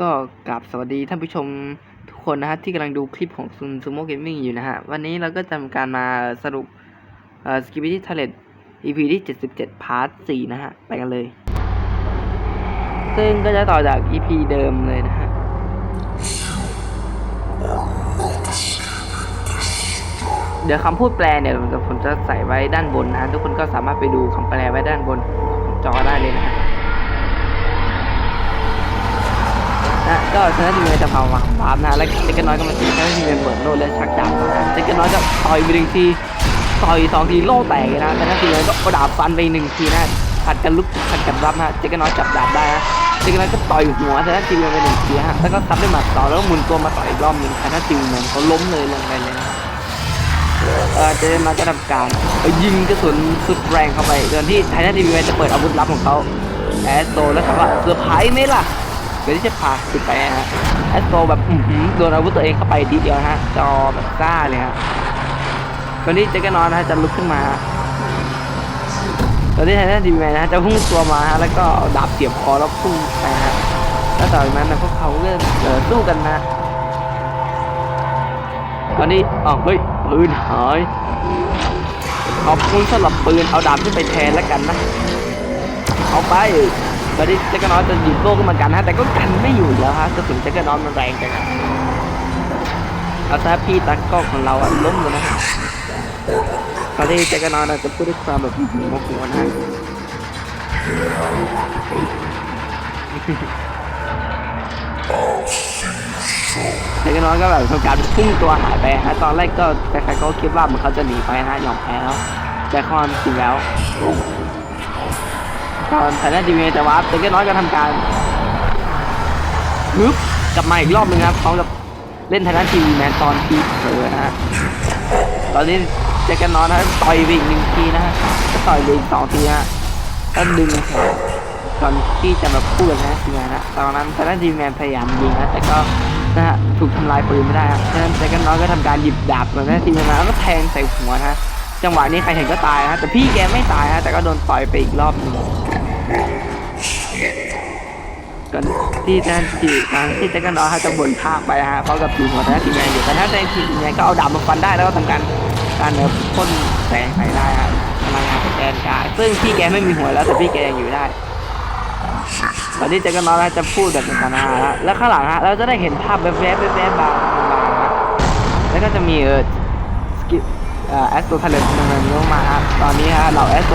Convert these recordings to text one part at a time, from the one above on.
ก็กราบสวัสดีท่านผู้ชมทุกคนนะฮะที่กำลังดูคลิปของซุนซูโม่เกมมิ่งอยู่นะฮะ วันนี้เราก็จะทำการมาสรุปเอ่อสกิปปี้ทาเลต EP ที่ 77 พาร์ท 4 นะฮะ ไปกันเลย ซึ่งก็จะต่อจาก EP เดิมเลยนะฮะเดี๋ยวคำพูดแปลเนี่ยผมจะผมจะใส่ไว้ด้านบนนะฮะทุกคนก็สามารถไปดูคำแปลไว้ด้านบน ก็ชนะทีมจะเผาหวังวาปนะแล้วเจ๊กน้อยก็มาตีชนะทีมเปิดโลดและชักดาบเจ๊กน้อยก็ต่อยไปหนึ่งทีต่อยสองทีโล่แตกนะชนะทีมก็ประดาบฟันไปหนึ่งทีนะผัดกันลุกผัดกันรับนะเจ๊กน้อยจับดาบได้นะเจ๊กน้อยก็ต่อยหัวชนะทีมไปหนึ่งทีฮะแล้วก็ซัดด้วยหมัดต่อแล้วหมุนตัวมาต่อยอีกรอบหนึ่งชนะทีมเมเขาล้มเลยลงไปเลยนะเออจ๊กน้อยก็ทำการยิงกระสุนสุดแรงเข้าไปตอนที่ไทยนาทีวีจะเปิดอาวุธลับของเขาแอสโตแล้วถามว่าเซอร์ไพรส์ไหมล่ะ เดี๋ยวที่จะพาขึ้นไปฮะแอสโตแบบอืโดนอาวุธตัวเองเข้าไปทีเดียวฮะ จอแบบซ่าเลยฮะตอนนี้เจ๊กนอนนะฮะจะลุกขึ้นมาตอนนี้ไททันดีแมนนะจะพุ่งตัวมาฮะแล้วก็ดาบเสียบคอแล้วพุ่งไปฮะแล้วต่อจากนั้นนะพวกเขาก็เออสู้กันนะตอนนี้อ๋อเฮ้ยปืนหายขอบคุณสำหรับปืนเอาดาบขึ้นไปแทนแล้วกันนะ เอาไป ตอนนี้แจ็คเกอร์นอตจะหยิบโล่ขึ้นมากันนะแต่ก็กันไม่อยู่แล้วฮะกระสุนแจ็คเกอร์นอตมันแรงจังอะเอาซะพี่ตากล้องของเราอะล้มเลยนะตอนนี้แจ็คเกอร์นอตจะพูดด้วยความแบบโมโหนะฮะแจ็คเกอร์นอตก็แบบทำการพุ่งตัวหายไปฮะตอนแรกก็ใครๆก็คิดว่ามันเขาจะหนีไปนะยอมแพ้แล้วแต่ความจริงแล้ว ตอนไทยนาทีวีแต่ว่าเต็กน้อยก็ทำการฮึบกลับมาอีกรอบหนึงครับพร้อมกับเล่นไทยนาทีวีแมนตอนทีเผลอนะฮะตอนนี้เจ๊กันน้อยนะต่อยไปอีกหนึ่งทีนะฮะก็ต่อยไปอีกสองทีฮะแล้วดึงแขนก่อนที่จะมาพูดกับไทยนาทีวีนะ ตอนนั้นไทยนาทีวีแมนพยายามยิงนะแต่ก็นะฮะถูกทำลายปืนไม่ได้ครับฉะนั้นเจ๊กันน้อยก็ทำการหยิบดาบของไทยนาทีวีมาแล้วก็แทงใส่หัวนะฮะจังหวะนี้ใครเห็นก็ตายนะฮะแต่พี่แกไม่ตายฮะแต่ก็โดนต่อยไปอีกรอบหนึง ก่อนที่จะที่ทางที่แจ็คกันดอฮะจะบ่นภาคไปฮะเพราะกับทีมของแท้ทีมแมนอยู่แต่ถ้าในทีมแมนก็เอาดาบมาฟันได้แล้วก็ทำการการเนิร์พ่นแสงใส่ได้ฮะพลังงานแกนกายซึ่งพี่แกไม่มีหัวแล้วแต่พี่แกยังอยู่ได้ตอนนี้แจ็คกันดอฮะจะพูดแบบต่างๆฮะแล้วข้างหลังฮะเราจะได้เห็นภาพแวบๆแวบๆบางๆแล้วก็จะมีเออสกิเอ่อ แอสโตทะเลนมันลงมาฮะตอนนี้ฮะเหล่าแอสโต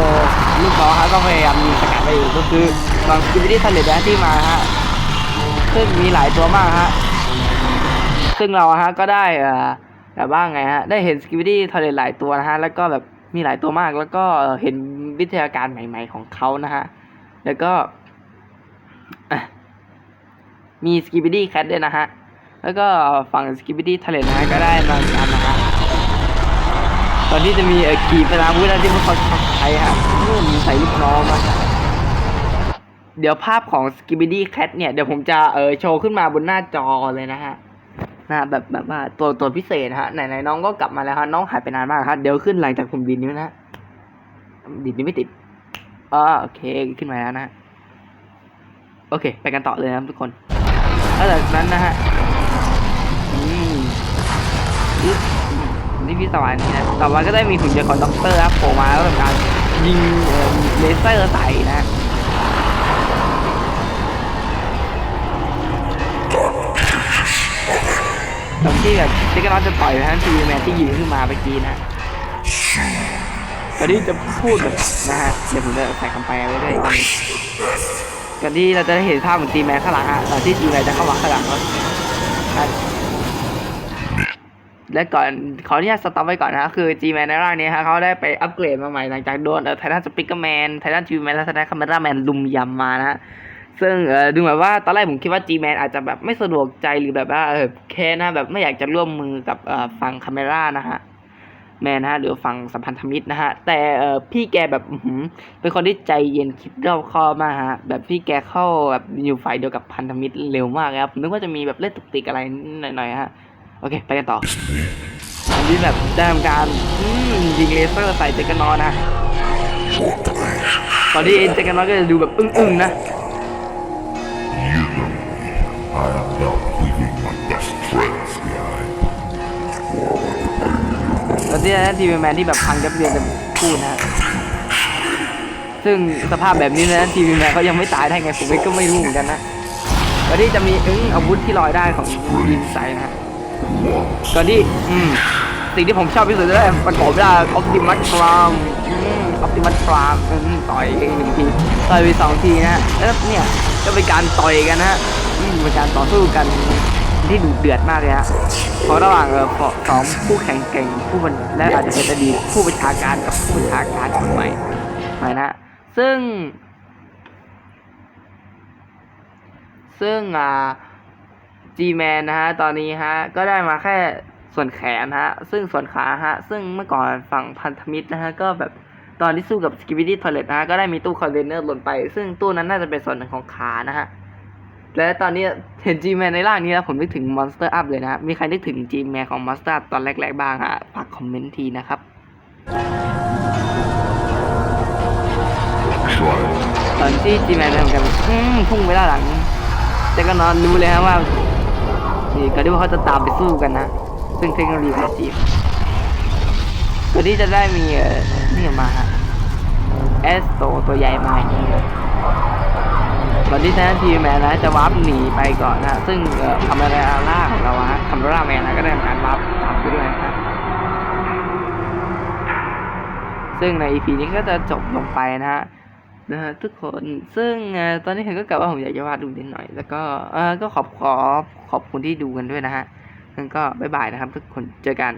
ลูกน้องฮะก็พยายามยิงสกัดไปอยู่ก็คือบางสกิลที่ทะเลนที่มาฮะซึ่งมีหลายตัวมากฮะซึ่งเราฮะก็ได้อ่อแบบว่าไงฮะได้เห็นสกิปปี้ทอร์เรหลายตัวนะฮะแล้วก็แบบมีหลายตัวมาก แล้วก็เห็นวิทยาการใหม่ ๆ ของเขานะฮะแล้วก็มีสกิปปี้แคทด้วยนะฮะ แล้วก็ฝั่งสกิปปี้ทอร์เรนะฮะก็ได้มา ตอนที่จะมีเอ่อขีปนาวุธนที่พวกเขาใช้ฮะเมื่อมีใส่ลูกน้องมาเดี๋ยวภาพของ s k i b b y Cat เนี่ยเดี๋ยวผมจะเออโชว์ขึ้นมาบนหน้าจอเลยนะฮะนะแบบแบบว่าตัวตัวพิเศษนะฮะไหนๆน้องก็กลับมาแล้วฮะน้องหายไปนานมากฮะเดี๋ยวขึ้นหลังจากผมดินนี้วนะดินนี้ไม่ติดอ่าโอเคขึ้นมาแล้วนะฮะโอเค ไปกันต่อเลยนะทุกคนแล้วจากนั้นนะฮะอืม พี่สวรรค์นี่นะต่อมาก็ได้มีหุ่นยนต์ของด็อกเตอร์ครับโผล่มาแล้วทำการยิงเลเซอร์ใส่นะตอนที่แบบเจ๊ก็น้องจะต่อยท่านทีแมนที่ยืนขึ้นมาเมื่อกี้นะตอนนี้จะพูดแบบนะฮะเดี๋ยวผมจะใส่คำแปลไว้ด้วยก่อนก่อนที่เราจะได้เห็นภาพเหมือนตีแมนข้างหลังฮะตอนที่ตีแมนจะเข้ามาข้างหลังแล้ว และก่อนขออนุญาตสต็อปไว้ก่อนนะคือจีแมนในร่างนี้ฮะเขาได้ไปอัปเกรดมาใหม่หลังจากโดนไททันสปิกเกอร์แมนไททันทีแมนและไททันคาเมราแมนลุมยำมานะฮะซึ่งเออดูแบบว่าตอนแรกผมคิดว่า G-Man อาจจะแบบไม่สะดวกใจหรือแบบว่าเออแค่นะแบบไม่อยากจะร่วมมือกับเออฝั่งคาเมรานะฮะแมนนะฮะหรือฝั่งสัมพันธมิตรนะฮะ แต่เออพี่แกแบบเป็นคนที่ใจเย็นคิดรอบคอบมากฮะ แบบพี่แกเข้าแบบอยู่ฝ่ายเดียวกับพันธมิตรเร็วมากครับนึกว่าจะมีแบบเล่นตุกติกอะไรหน่อยๆฮะ โอเค ไปกันต่อนี่แบบได้ทำการยิงเลเซอร์ใส่เจกันนอนนะ ตอนนี้เอ็นเจกันนอนก็จะดูแบบอึ้งๆนะตอนนี้นะทีมแมนที่แบบพังยับเยินจะพูดนะซึ่งสภาพแบบนี้นะทีมแมนเขายังไม่ตายได้ไงผมก็ไม่รู้เหมือนกันนะตอนนี้จะมีอึ้งอาวุธที่ลอยได้ของดีไซน์นะ ก่อนที่อืมสิ่งที่ผมชอบที่สุดเลยประกอบได้ออปติมัสพรามออปติมัสพรามต่อยอีกหนึ่งทีต่อยไปสองทีนะแล้วเนี่ยก็เป็นการต่อยกันนะฮะอืมเป็นการต่อสู้กันที่ดุเดือดมากเลยฮะเพราะระหว่างเออสองผู้แข่งเก่งผู้บันและอาจจะเป็นอดีตผู้บัญชาการกับผู้บัญชาการคนใหม่ใหม่นะฮะซึ่ง ซึ่งอ่า G-Man นะฮะ ตอนนี้ฮะ ก็ได้มาแค่ส่วนแขนฮะ ซึ่งส่วนขาฮะ ซึ่งเมื่อก่อนฝั่งพันธมิตรนะฮะ ก็แบบตอนที่สู้กับ s k i b i d y Toilet นะฮะ ก็ได้มีตู้คอนเทนเนอร์หล่นไป ซึ่งตู้นั้นน่าจะเป็นส่วนหนึ่งของขานะฮะ และตอนนี้เห็น G-Man ในร่างนี้แล้วผมนึกถึง Monster Up เลยนะ มีใครนึกถึง G-Man ของ Monster Up ตอนแรกๆบ้างฮะ ฝากคอมเมนต์ทีนะครับตอนที่ G-Man ทำกันพุ่งไปด้านหลัง แต่ก็นอนรู้เลยฮะว่า นี่ก็ที่ว่าเขาจะตามไปสู้กันนะ ซึ่งเทคโนโลยีของจีนตัวนี้จะได้มีเอ่อนี่มาฮะเอสโตตัวใหญ่มาอย่างนี้นะตอนที่แทนทีแมนนะจะวาร์ปหนีไปก่อนนะ ซึ่งเอ่อคาเมราล่าของเราฮะคาเมราแมนนะก็ได้ทำการวาร์ปตามไปด้วยนะครับซึ่งใน EP นี้ก็จะจบลงไปนะฮะ นะฮะทุกคนซึ่งตอนนี้ผมก็กลับว่าผมอยากจะวาดรูปนิดหน่อย แล้วก็เออก็ขอบขอขอบคุณที่ดูกันด้วยนะฮะงั้นก็บ๊ายบายนะครับ ทุกคนเจอกัน